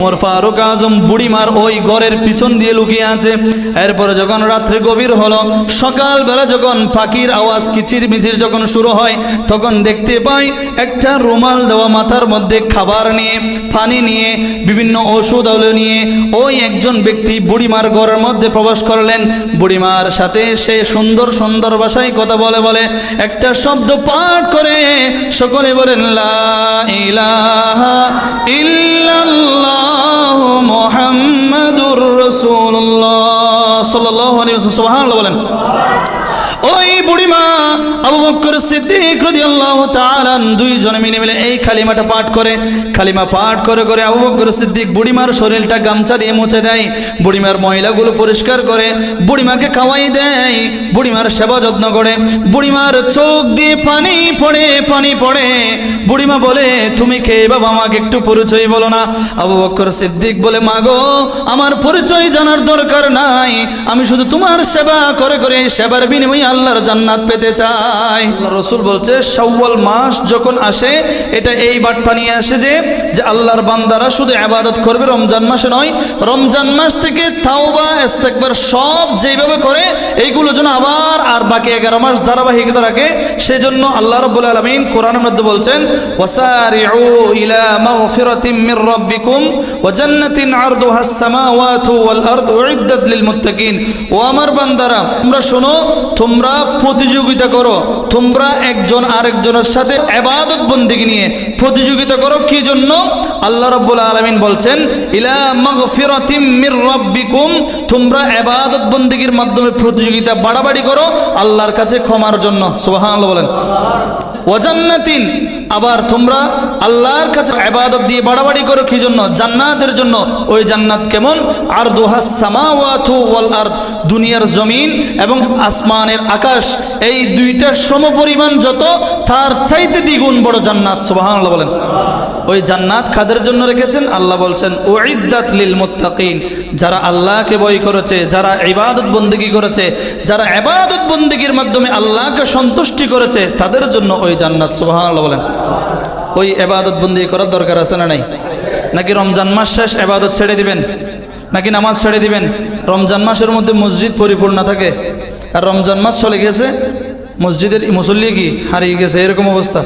ওমর ফারুক আজম বুড়িমার ওই ঘরের পিছন দিয়ে লুকিয়ে আছে। এরপরে যখন রাত্রে গভীর হলো, সকালবেলা যখন পাখির আওয়াজ কিচির মিচির যখন শুরু হয়, তখন দেখতে পাই একটা রুমাল দেওয়া মাথার মধ্যে খাবার নিয়ে, পানি নিয়ে, বিভিন্ন ওষুধ আলো নিয়ে ওই একজন ব্যক্তি বুড়িমার ঘরের মধ্যে প্রবেশ করলেন। বুড়িমার সাথে সে সুন্দর সুন্দর ভাষায় কথা বলে বলে, একটা শব্দ পাঠ করে সকলে বলেন, লা ইলাহা ইল্লাল্লাহ। মুহাম্মাদুর সাল্লাহ বলেন ওই বুড়িমা আবু সিদ্দিক মিলে মিলে এই পাঠ করে পাঠ করে করে আবু সিদ্দিক বুড়িমার শরীরটা গামছা দিয়ে মুছে দেয়, বুড়িমার পরিষ্কার করে, বুড়িমাকে দেয় সেবা যত্ন করে, বুড়িমার চোখ দিয়ে পানি পড়ে পানি পড়ে। বুড়িমা বলে, তুমি কে বাবা, আমাকে একটু পরিচয় বলো না? আবু বকর সিদ্দিক বলে, মাগো, আমার পরিচয় জানার দরকার নাই। আমি শুধু তোমার সেবা করে করে, সেবার বিনিময়ে আল্লাহর জান্নাত পেতে চাই। আল্লাহ রসুল বলছে, শাওয়াল মাস যখন আসে, এটা এই বার্তা নিয়ে আসে যে যে আল্লাহর বান্দারা শুধু আবাদত করবে রমজান মাসে নয়, রমজান মাস থেকে তাওবা, ইস্তেকবার সব যেভাবে করে, এইগুলো যেন আবার আর বাকি এগারো মাস ধারাবাহিকতা রাখে, সেজন্য আল্লাহ রব্বুল আলমিন কোরআনের মধ্যে বলছেন ইলা মির আমার বান্দারা, তোমরা শোনো, তোমরা প্রতিযোগিতা করো তোমরা একজন আরেকজনের সাথে এবাদত বন্দিকে নিয়ে প্রতিযোগিতা করো। কি জন্য? আল্লাহ রব আলামিন বলছেন, ইলা মির তোমরা এবাদত বন্দীগীর মাধ্যমে প্রতিযোগিতা বাড়াবাড়ি করো আল্লাহর কাছে ক্ষমার জন্য। সোহান বলেন। ওয়াজান্নাতিন। আবার তোমরা আল্লাহর কাছে আবাদত দিয়ে বাড়াবাড়ি করো কি জন্য? জান্নাতের জন্য। ওই জান্নাত কেমন? আর দুহাস সামাওয়াতু ওয়াল আরদ। দুনিয়ার জমিন এবং আসমানের আকাশ। এই দুইটা সমপরিমাণ যত, তার চাইতে দ্বিগুণ বড় জান্নাত। সুবহানাল্লাহ বলেন। ওই জান্নাত খাদের জন্য রেখেছেন? আল্লাহ বলছেন উইদ্দাত লিল মুত্তাকিন। যারা আল্লাহকে বই করেছে, যারা ইবাদত বন্দেগী করেছে, যারা ইবাদত বন্দেগীর মাধ্যমে আল্লাহকে সন্তুষ্টি করেছে, তাদের জন্য ওই জান্নাত, সুবহানাল্লাহ বলেন। ওই ইবাদত বন্দেগী করার দরকার আছে না নাই? নাকি রমজান মাস শেষ, ইবাদত ছেড়ে দিবেন? নাকি নামাজ ছেড়ে দিবেন? রমজান মাসের মধ্যে মসজিদ পরিপূর্ণ থাকে? আর রমজান মাস চলে গেছে, মসজিদের মুসল্লি কি হারিয়ে গেছে? এরকম অবস্থা।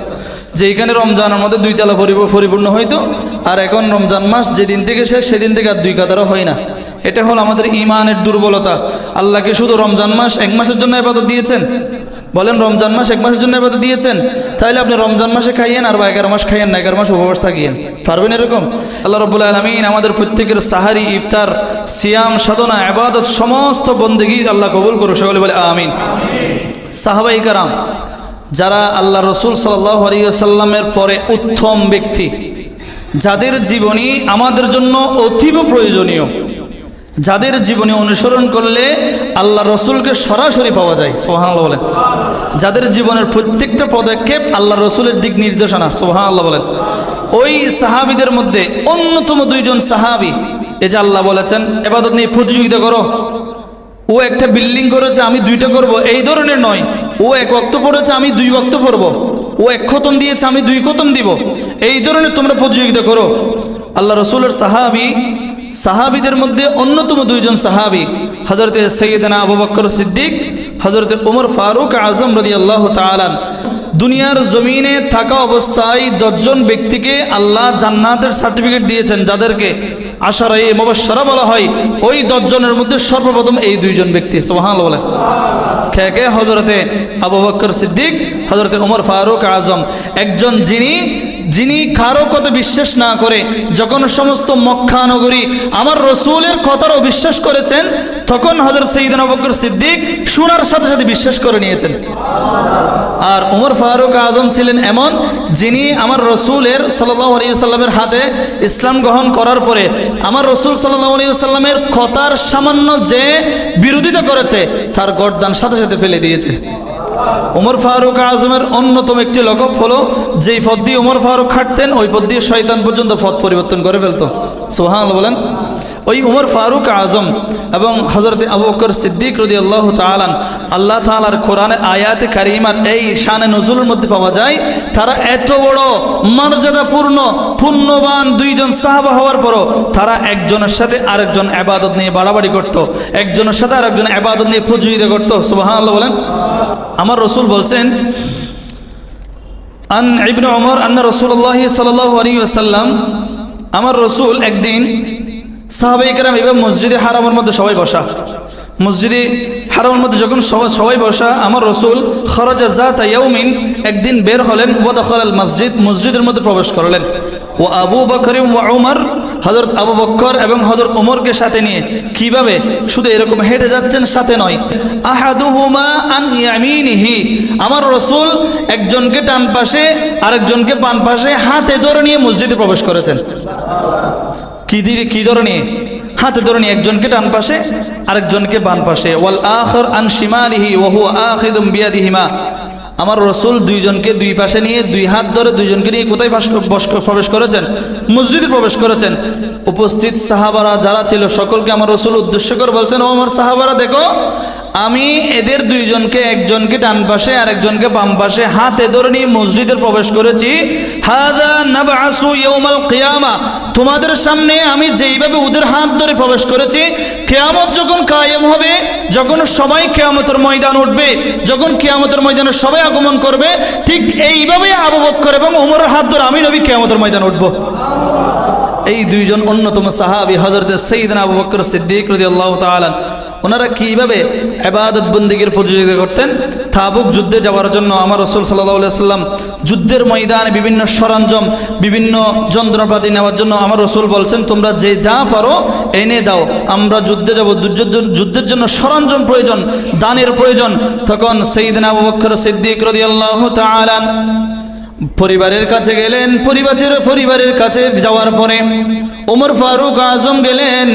যে এখানে রমজানের মধ্যে দুই তালা পরিপূ- পরিপূর্ণ হইতো, আর এখন রমজান মাস, যেদিন থেকে শেষ, সেদিন থেকে আর দুই কাতারও হয় না। এটা হলো আমাদের ইমানের দুর্বলতা। আল্লাহকে শুধু রমজান মাস এক মাসের জন্য এবাদত দিয়েছেন? বলেন, রমজান মাস এক মাসের জন্য এবাদত দিয়েছেন? তাহলে আপনি রমজান মাসে খাইয়েন, আর বা এগারো মাস খাইয়েন, না এগারো মাস উপবাস থাকিয়েন? পারবেন এরকম? আল্লাহ রব্বুল আলমিন আমাদের প্রত্যেকের সাহারি, ইফতার, সিয়াম, সাধনা আবাদত সমস্ত বন্দেগী আল্লাহ কবুল করুক। সকলে বলে, আমিন। সাহাবাই কারাম যারা আল্লাহ রসুল সাল্লামের পরে উত্তম ব্যক্তি, যাদের জীবনী আমাদের জন্য অতীব প্রয়োজনীয়, যাদের জীবনী অনুসরণ করলে আল্লাহ রসুলকে সরাসরি পাওয়া যায় সোহান বলেন। যাদের জীবনের প্রত্যেকটা পদক্ষেপ আল্লাহ রসুলের দিক নির্দেশনা সোহান আল্লাহ বলেন। ওই সাহাবিদের মধ্যে অন্যতম দুইজন সাহাবি এ যে আল্লাহ বলেছেন, এবাদত নিয়ে প্রতিযোগিতা করো। ও একটা বিল্ডিং করেছে, আমি দুইটা করব, এই ধরনের নয়। ও এক অক্ত পড়েছে, আমি দুই অক্ত পড়ব। ও এক খতম দিয়েছে, আমি দুই খতম দিব। এই ধরনের তোমরা প্রতিযোগিতা করো। আল্লাহ রসুলের সাহাবি, সাহাবিদের মধ্যে অন্যতম দুইজন সাহাবি হজরতে সৈয়দনা আবু বকর সিদ্দিক হজরতে উমর ফারুক আজম রদি আল্লাহ তালান দুনিয়ার জমিনে থাকা অবস্থায় দশজন ব্যক্তিকে আল্লাহ জান্নাতের সার্টিফিকেট দিয়েছেন, যাদেরকে আশারাই মুবাশশারা বলা হয়। ওই দশজনের মধ্যে সর্বপ্রথম এই দুইজন ব্যক্তি সোহান বলে। খেকে হজরতে আবু বকর সিদ্দিক হজরতে উমর ফারুক আজম। একজন যিনি যিনি কারও কথা বিশ্বাস না করে যখন সমস্ত মক্কা নগরী আমার রসুলের কথার অবিশ্বাস করেছেন, তখন হজরত সঈদিন বকর সিদ্দিক শোনার সাথে সাথে বিশ্বাস করে নিয়েছেন। আর উমর ফারুক আজম ছিলেন এমন যিনি আমার রসুলের সাল্লাহ আলিয়াল্লামের হাতে ইসলাম গ্রহণ করার পরে আমার রসুল সাল্লাহ আলিয়াল্লামের কথার সামান্য যে বিরোধিতা করেছে, তার গরদান সাথে সাথে ফেলে দিয়েছে। উমর ফারুক আজমের অন্যতম একটি লকব হলো, যেই পদ দিয়ে উমর ফারুক খাটতেন ওই পদ দিয়ে শয়তান পর্যন্ত পথ পরিবর্তন করে ফেলতো। সোহান বলেন, ওই উমর ফারুক আজম এবং হজরত আবু বকর সিদ্দিক রদি আল্লাহ তালান আল্লাহ তালার কোরআনের আয়াতে কারিমার এই শানে নজরুলের মধ্যে পাওয়া যায়, তারা এত বড় মর্যাদাপূর্ণ, পুণ্যবান দুইজন সাহাবা হওয়ার পরও তারা একজনের সাথে আরেকজন আবাদত নিয়ে বাড়াবাড়ি করত, একজনের সাথে আরেকজন আবাদত নিয়ে প্রযোজিত করতো। সুবাহ বলেন আমার রসুল বলছেন, আন ইবনে ওমর আন্না রসুল্লাহ আলাইহি ওয়াসাল্লাম, আমার রসুল একদিন সাহাবাই কেরাম এবার মসজিদে হারামের মধ্যে সবাই বসা। মসজিদে হারামের মধ্যে যখন সবাই বসা, আমার রসুল খরজা জাত ইয়াউমিন একদিন বের হলেন ও দখল আল মসজিদ, মসজিদের মধ্যে প্রবেশ করলেন। ও আবু বকর ও উমর হজরত আবু বক্কর এবং হজরত উমরকে সাথে নিয়ে কীভাবে শুধু এরকম হেঁটে যাচ্ছেন সাথে নয়। আহাদুহুমা আন ইয়ামিনিহি। আমার রসুল একজনকে ডান পাশে, আরেকজনকে বাম পাশে হাতে ধরে নিয়ে মসজিদে প্রবেশ করেছেন। কি দিয়ে কি ধরে নিয়ে হাতে ধরে নিয়ে একজনকে ডান পাশে, আরেকজনকে বাম পাশে। ওয়াল আখর আন শিমালিহি ওহু আখিদুম বিয়াদিহিমা। আমার রসুল দুইজনকে দুই পাশে নিয়ে দুই হাত ধরে দুইজনকে নিয়ে কোথায় প্রবেশ করেছেন? মসজিদে প্রবেশ করেছেন। উপস্থিত সাহাবারা যারা ছিল, সকলকে আমার রসুল উদ্দেশ্য করে বলছেন, ও আমার সাহাবারা, দেখো আমি এদের দুইজনকে একজনকে ডান পাশে আর একজনকে বাম পাশে হাতে ধরে নিয়ে মসজিদে প্রবেশ করেছি। তোমাদের সামনে আমি যেইভাবে ওদের হাত ধরে প্রবেশ করেছি, কেয়ামত যখন কায়েম হবে, যখন সবাই কেয়ামতের ময়দান উঠবে, যখন কেয়ামতের ময়দানে সবাই আগমন করবে, ঠিক এইভাবে আবু বক্কর এবং ওমরের হাত ধরে আমি নবী কেয়ামতের ময়দান উঠবো। এই দুইজন অন্যতম সাহাবি হজরত সঈদিন আবু বকর সিদ্দিক রদি আল্লাহ তালান ওনারা কীভাবে এবাদত বন্দিগির প্রতিযোগিতা করতেন? তাবুক যুদ্ধে যাওয়ার জন্য আমার রসুল সাল্লাহ সাল্লাম যুদ্ধের ময়দানে বিভিন্ন সরঞ্জাম, বিভিন্ন যন্ত্রপাতি নেওয়ার জন্য আমার রসুল বলছেন, তোমরা যে যা পারো এনে দাও। আমরা যুদ্ধে যাব, যুদ্ধের জন্য সরঞ্জাম প্রয়োজন, দানের প্রয়োজন। তখন সঈদিন আবু বকর সিদ্দিক রদি আল্লাহ তালান পরিবারের কাছে গেলেন পরিবারের পরিবারের কাছে যাওয়ার পরে ওমর ফারুক আজম গেলেন।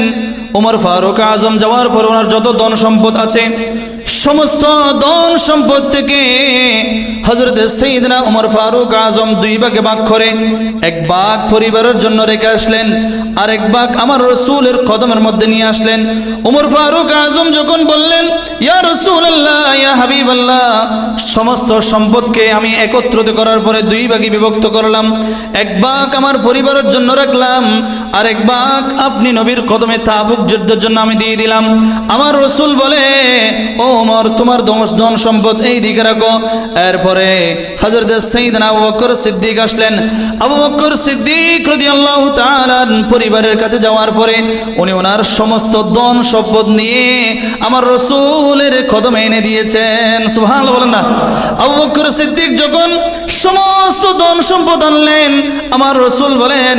ওমর ফারুক আজম যাওয়ার পর ওনার যত ধন সম্পদ আছে, সমস্ত ধন সম্পদ থেকে হজরত সঈদনা ওমর ফারুক আজম দুই ভাগে ভাগ করে এক ভাগ পরিবারের জন্য রেখে আসলেন আর এক ভাগ আমার রসুলের কদমের মধ্যে নিয়ে আসলেন। ওমর ফারুক আজম যখন বললেন, ইয়া রসুল আল্লাহ ইয়া হাবিব আল্লাহ সমস্ত সম্পদকে আমি একত্রিত করার পরে দুই ভাগে বিভক্ত করলাম। এক ভাগ আমার পরিবারের জন্য রাখলাম, আর এক ভাগ আপনি নবীর কদমে তাবুক যুদ্ধের জন্য আমি দিয়ে দিলাম। আমার রসুল বলে, ও ওমর, তোমার ধন সম্পদ এই দিকে রাখো। এরপরে হজরত সঈদনা আবু বকর সিদ্দিক আসলেন। আবু বকর সিদ্দিক রাদিয়াল্লাহু তাআলা পরিবারের কাছে যাওয়ার পরে উনি ওনার সমস্ত ধন সম্পদ নিয়ে আমার রসুলের কদমে এনে দিয়েছেন। সুবহানাল্লাহ, বলেন না। আবু বকর সিদ্দিক যখন সমস্ত ধন সম্পদ আনলেন, আমার রসুল বলেন,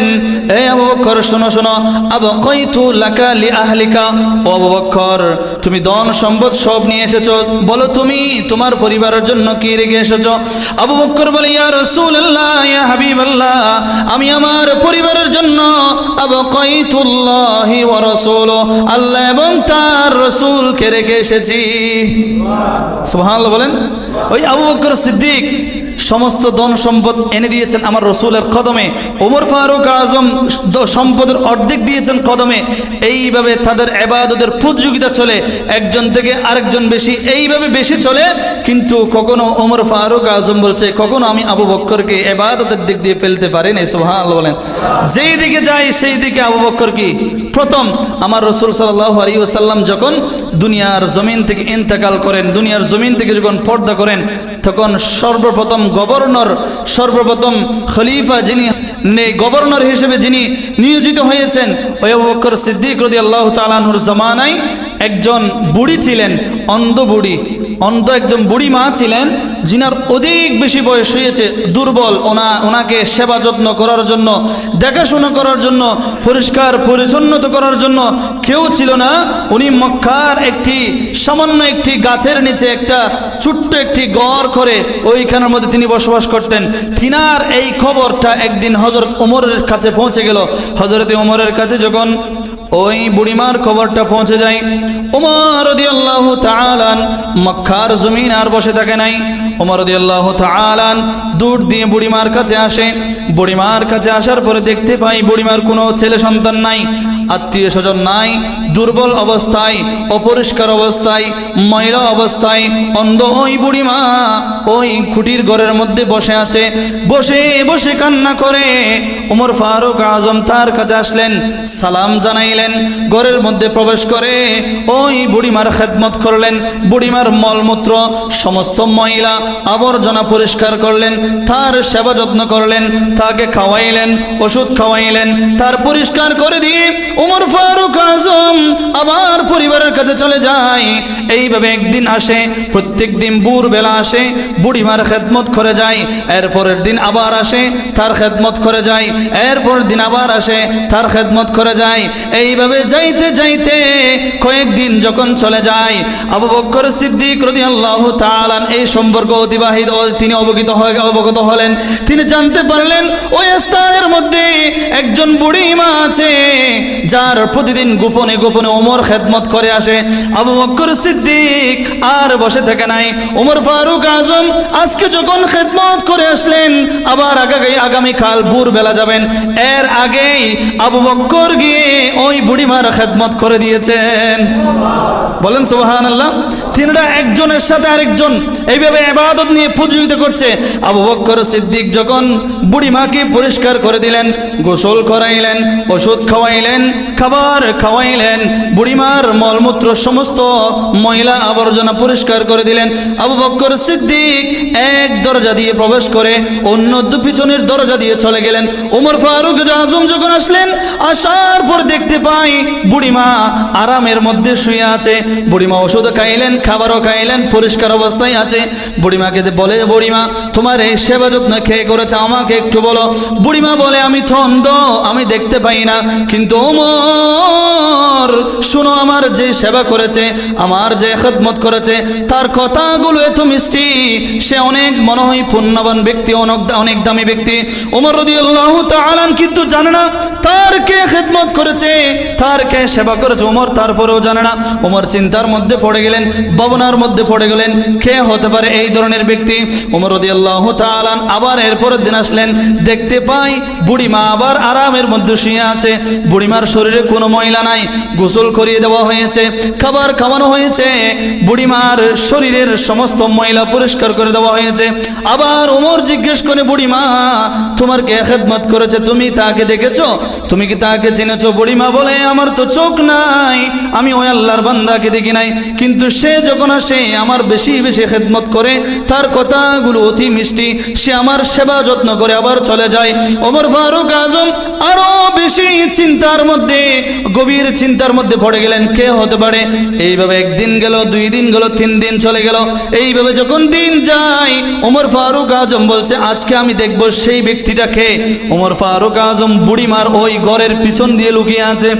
এ আবু বকর, শোনো শোনো, আবু কইতু লাকা লি আহলিকা। ও আবু বকর, তুমি ধন সম্পদ সব নিয়ে এসেছ। বলো তুমি, তোমার পরিবারের জন্য কি রেখে এসেছ? আবু বকর বলে, ইয়া রাসূলুল্লাহ, ইয়া হাবিবাল্লাহ, আমি আমার পরিবারের জন্য আবু কইতুল্লাহি ওয়া রাসূলু আল্লাহ এবং তার রাসূলকে রেখে এসেছি। সুবহানাল্লাহ বলেন। ওই আবু বকর সিদ্দিক সমস্ত ধন সম্পদ এনে দিয়েছেন আমার রসুলের কদমে। ওমর ফারুক আজম সম্পদের অর্ধেক দিয়েছেন কদমে। এইভাবে তাদের এবাদতের প্রতিযোগিতা চলে। একজন থেকে আরেকজন বেশি, এইভাবে বেশি চলে। কিন্তু কখনো ওমর ফারুক আজম বলছে, কখনো আমি আবু বক্করকে এবাদতের দিক দিয়ে ফেলতে পারিনি। সুহান বলেন। যেই দিকে যাই সেই দিকে আবু বক্কর কি? প্রথম আমার রসুল সাল্লাহ আলী ওসাল্লাম যখন দুনিয়ার জমিন থেকে ইন্তেকাল করেন, দুনিয়ার জমিন থেকে যখন পর্দা করেন, তখন সর্বপ্রথম গভর্নর, সর্বপ্রথম খলিফা যিনি নেই গভর্নর হিসেবে যিনি নিয়োজিত হয়েছেন, ওই সিদ্দিক রদি আল্লাহ তালানুর জমানায় একজন বুড়ি ছিলেন, অন্ধ বুড়ি। অন্ধ একজন বুড়ি মা ছিলেন, যিনার অধিক বেশি বয়স হয়েছে, দুর্বল, ওনা, ওনাকে সেবা যত্ন করার জন্য, দেখাশোনা করার জন্য, পরিষ্কার, পরিচ্ছন্নত করার জন্য কেউ ছিল না। উনি মক্কার একটি, সামান্য একটি গাছের নিচে একটা ছোট্ট একটি গড় করে ওইখানের মধ্যে তিনি বসবাস করতেন। তিনার এই খবরটা একদিন হজরত ওমরের কাছে পৌঁছে গেল। হজরত ওমরের কাছে যখন ওই বুড়িমার খবরটা পৌঁছে যায়। উমর রাদিয়াল্লাহু তাআলান মক্কার জমিন আর বসে থাকে নাই। উমর রাদিয়াল্লাহু তাআলান দূর দিয়ে বুড়িমার কাছে আসে। বুড়িমার কাছে আসার পরে দেখতে পাই বুড়িমার কোনো ছেলে সন্তান নাই, আত্মীয় স্বজন নাই, দুর্বল অবস্থায়, অপরিষ্কার অবস্থায়, ময়লা অবস্থায়, অন্ধ ওই বুড়িমা ওই খুঁটির ঘরের মধ্যে বসে আছে। বসে বসে কান্না করে। ওমর ফারুক আজম তার কাছে আসলেন, সালাম জানাইলেন। ঘরের মধ্যে প্রবেশ করে ওই বুড়িমার খেদমত করলেন, বুড়িমার মলমূত্র, সমস্ত ময়লা, আবর্জনা পরিষ্কার করলেন, তার সেবা যত্ন করলেন, তাকে খাওয়াইলেন, ওষুধ খাওয়াইলেন, তার পরিষ্কার করে দিয়ে উমর ফারুক আজম আবার পরিবারের কাছে চলে যায়। এইভাবে একদিন আসে, প্রত্যেক দিন বুর বেলা আসে, বুড়িমার খেদমত করে যায়, এরপরের দিন আবার আসে, তার খেদমত করে যায় এরপর দিন আবার আসে, তার খেদমত করে যায়। এইভাবে যাইতে যাইতে কয়েকদিন যখন চলে যায়, আবু বক্কর সিদ্দিক রদি আল্লাহ তালান এই সম্পর্ক অতিবাহিত তিনি অবগত হয়ে, অবগত হলেন। তিনি জানতে পারলেন, ওই স্থানের মধ্যে একজন বুড়ি মা আছে, যার প্রতিদিন গোপনে গোপনে ওমর খেদমত করে আসে। আবু বক্কর সিদ্দিক আর বসে থাকে নাই। ওমর ফারুক আজম আজকে যখন খেদমত করে আসলেন, আবার আগামী আগামীকাল ভোর বেলা যাবেন। এর আগেই আবু বক্কর গিয়ে ওই বুড়িমার খেদমত করে দিয়েছেন। বলেন আল্লাহ তিনটা একজনের সাথে আরেকজন এইভাবে নিয়ে প্রতিযোগিতা করছে। আবু বক্কর সিদ্দিক যখন বুড়িমাকে পরিষ্কার করে দিলেন, গোসল করাইলেন, ওষুধ খাওয়াইলেন, খাবার খাওয়াইলেন, বুড়িমার মলমূত্র সমস্ত ময়লা আবর্জনা পরিষ্কার করে দিলেন। আবু বক্কর সিদ্দিক এক দরজা দিয়ে প্রবেশ করে অন্য দু পিছনের দরজা দিয়ে চলে গেলেন। ওমর ফারুক আজম যখন আসলেন, আসার পর দেখতে পাই। বুড়িমা আরামের মধ্যে শুয়ে আছে। বুড়িমা ওষুধ খাইলেন, খাবারও খাইলেন, পরিষ্কার অবস্থায় আছে। বুড়িমাকে বলে, বুড়িমা, তোমার এই সেবা যত্ন খেয়ে করেছে? আমাকে একটু বলো। বুড়িমা বলে, আমি অন্ধ আমি দেখতে পাই না। কিন্তু ওমর, শুনো আমার যে সেবা করেছে, আমার যে খেদমত করেছে, তার কথাগুলো এত মিষ্টি। সে অনেক মনে হয় পুণ্যবান ব্যক্তি, অনেক অনেক দামি ব্যক্তি। ওমর রদিয়াল্লাহু তাআলা কিন্তু জানে না, তার কে খেদমত করেছে। তার কে সেবা করেছে? ওমর তারপরেও জানে না। ওমর চিন্তার মধ্যে পড়ে গেলেন, ভাবনার মধ্যে পড়ে গেলেন, কে হতে পারে এই ধরনের ব্যক্তি? ওমর রদিয়াল্লাহু তাআলা আবার এরপরের দিন আসলেন, দেখতে পাই বুড়িমা আবার আরামের মধ্যে শুয়ে আছে। বুড়িমার শরীরে কোনো ময়লা নাই, গোসল করিয়ে দেওয়া হয়েছে, খাবার খাওয়ানো হয়েছে, বুড়িমার শরীরের সমস্ত ময়লা পরিষ্কার করে দেওয়া হয়েছে। আবার ওমর জিজ্ঞেস করে, বুড়িমা, তোমার কে খেদমত করেছে? তুমি তাকে দেখেছ? তুমি কি তাকে চিনেছো? বুড়িমা বলে, আমার তো চোখ নাই, আমি ওই আল্লাহর বান্দাকে দেখি নাই। কিন্তু সে যখন আসে, আমার বেশি বেশি খেদমত করে, তার কথাগুলো অতি মিষ্টি। সে আমার সেবা যত্ন করে আবার চলে যায়। ওমর ফারুক আজম আরও বেশি চিন্তার মধ্যে, গভীর চিন্তার মধ্যে পড়ে গেলেন। কে হতে পারে? এইভাবে একদিন গেল, দুই দিন গেল, তিন দিন চলে গেল। এইভাবে যখন দিন যায়, ওমর ফারুক আজম বলছে, আজকে আমি দেখব সেই ব্যক্তিটাকে ওমর ফারুক আজম বুড়িমার ওই ঘরের পিছন দিয়ে লুকিয়ে আছে।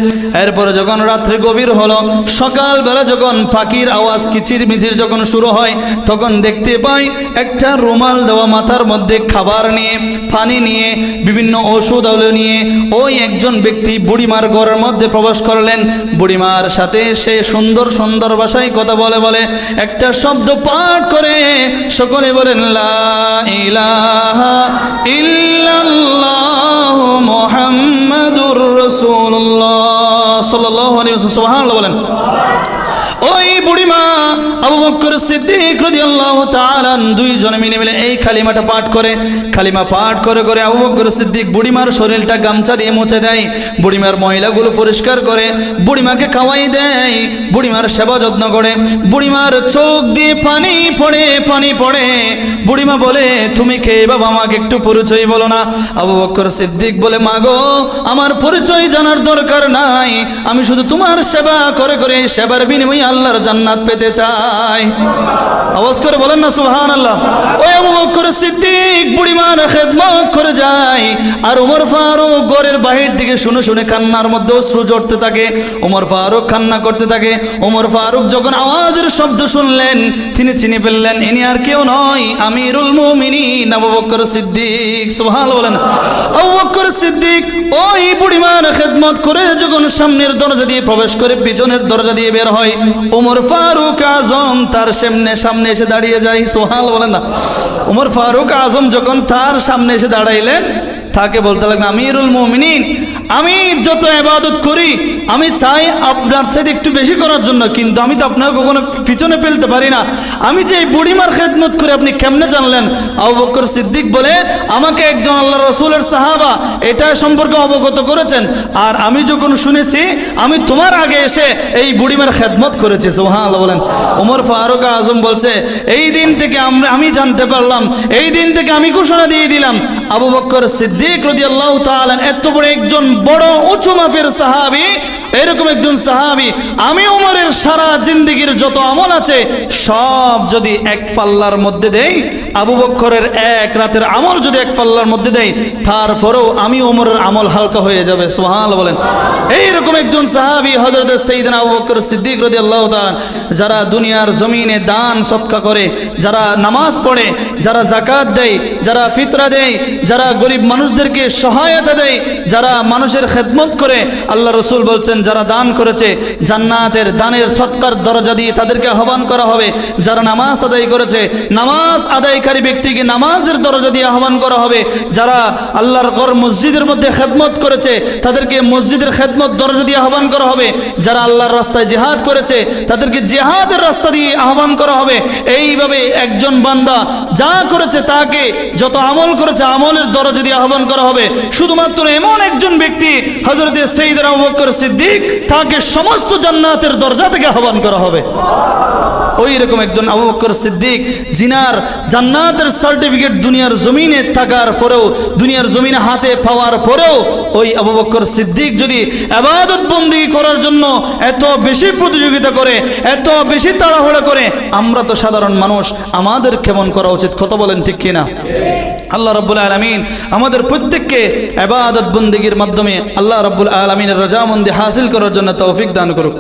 এরপরে যখন রাত্রে গভীর হলো, সকালবেলা যখন পাখির আওয়াজ কিচির মিচির যখন শুরু হয়, তখন দেখতে পাই একটা রুমাল দেওয়া মাথার মধ্যে খাবার নিয়ে, পানি নিয়ে, বিভিন্ন ওষুধ আলো নিয়ে ওই একজন ব্যক্তি বুড়িমার ঘরের মধ্যে প্রবেশ করলেন। বুড়িমার সাথে সে সুন্দর সুন্দর ভাষায় কথা বলে বলে একটা শব্দ পাঠ করে। সকলে বলেন, লা ইলাহা ইল্লাল্লাহ। মুহাম্মাদুর সাল্লাহ বলেন ওই বুড়িমা আবু মিলে মিলে এই পাঠ করে পাঠ করে করে আবু বুড়িমার শরীরটা গামছা দিয়ে মুছে দেয়, বুড়িমার পরিষ্কার করে, বুড়িমাকে দেয় সেবা যত্ন করে, বুড়িমার চোখ দিয়ে পানি পড়ে পানি পড়ে। বুড়িমা বলে, তুমি কে? বাবা, আমাকে একটু পরিচয় বলো না। আবু বকর সিদ্দিক বলে মাগো আমার পরিচয় জানার দরকার নাই। আমি শুধু তোমার সেবা করে করে, সেবার বিনিময়ে আল্লাহর জান্নাত পেতে আওয়াজ করে বলেন না সুবহান আবু সিদ্দিক বুড়িমার খেদমত করে যায়, আর উমর ফারুক ঘরের বাহির থেকে শুনে শুনে কান্নার মধ্যে অশ্রু জড়তে থাকে, উমর ফারুক করতে থাকে। উমর ফারুক যখন আওয়াজের শব্দ শুনলেন, তিনি চিনে ফেললেন, ইনি আর কেউ নয়, আমিরুল মুমিনিন। আবু সিদ্দিক, সুবহানাল্লাহ বলেন। আবু সিদ্দিক ওই বুড়িমার খেদমত করে যখন সামনের দরজা দিয়ে প্রবেশ করে, পিছনের দরজা দিয়ে বের হয়, উমর ফারুক আজম তার সামনে সামনে এসে দাঁড়িয়ে যায়। সোহাল বলে না। উমর ফারুক আজম যখন তার সামনে এসে দাঁড়াইলেন, তাকে বলতে লাগলেন, আমিরুল মুমিনিন আমি যত ইবাদত করি, আমি চাই আপনার চাইতে একটু বেশি করার জন্য, কিন্তু আমি তো আপনাকে কখনো পিছনে ফেলতে পারি না। আমি যে এই বুড়িমার খেদমত করে আপনি কেমনে জানলেন? আবু সিদ্দিক বলে, আমাকে একজন আল্লাহ রসুলের সাহাবা এটা সম্পর্কে অবগত করেছেন। আর আমি যখন শুনেছি, আমি তোমার আগে এসে এই বুড়িমার খেদমত করেছি। সোহান বলেন, ওমর ফারুক আজম বলছে, এই দিন থেকে আমরা, আমি জানতে পারলাম, এই দিন থেকে আমি ঘোষণা দিয়ে দিলাম। আবু বকর সিদ্দিক রদি আল্লাহ এত বড় একজন বড় উঁচু মাপের সাহাবি এরকম একজন সাহাবি, আমি উমরের সারা জিন্দিগির যত আমল আছে, সব যদি এক পাল্লার মধ্যে দেই, আবু বক্করের এক রাতের আমল যদি এক পাল্লার মধ্যে দেই, তারপরেও আমি উমরের আমল হালকা হয়ে যাবে সোহাল বলেন। এইরকম একজন সাহাবি হজরত সঈদিন আবু বকর সিদ্দিক রদি আল্লাহ যারা দুনিয়ার জমিনে দান, সৎকা করে, যারা নামাজ পড়ে, যারা জাকাত দেয়, যারা ফিতরা দেয়, যারা গরিব মানুষদেরকে সহায়তা দেয়, যারা মানুষের খেদমত করে, আল্লাহ রসুল বলছেন যারা দান করেছে, জান্নাতের দানের সৎকার দরজা দিয়ে তাদেরকে আহ্বান করা হবে। যারা নামাজ আদায় করেছে, নামাজ আদায়কারী ব্যক্তিকে নামাজের দরজা দিয়ে আহ্বান করা হবে। যারা আল্লাহর ঘর মসজিদের মধ্যে খেদমত করেছে, তাদেরকে মসজিদের খেদমত দরজা দিয়ে আহ্বান করা হবে। যারা আল্লাহর রাস্তায় জেহাদ করেছে, তাদেরকে জেহাদের রাস্তা দিয়ে আহ্বান করা হবে। এইভাবে একজন বান্দা যা করেছে তাকে যত আমল করেছে, আমলের দরজা দিয়ে আহ্বান করা হবে। শুধুমাত্র এমন একজন ব্যক্তি হজরত সঈদ আবু বকর তাকে সমস্ত জান্নাতের দরজা থেকে আহ্বান করা হবে। ওই রকম একজন আবু বকর সিদ্দিক, জিনার জান্নাতের সার্টিফিকেট দুনিয়ার জমিনে থাকার পরেও, দুনিয়ার জমিনে হাতে পাওয়ার পরেও, ওই আবু বকর সিদ্দিক যদি আবাদত বন্দি করার জন্য এত বেশি প্রতিযোগিতা করে, এত বেশি তাড়াহুড়া করে, আমরা তো সাধারণ মানুষ, আমাদের কেমন করা উচিত কত বলেন ঠিক কিনা? আল্লাহ রব্বুল আলমিন আমাদের প্রত্যেককে আবাদত বন্দিগির মাধ্যমে আল্লাহ রব্বুল আলমিনের রাজামন্দি হাসিল করার জন্য তৌফিক দান করুক।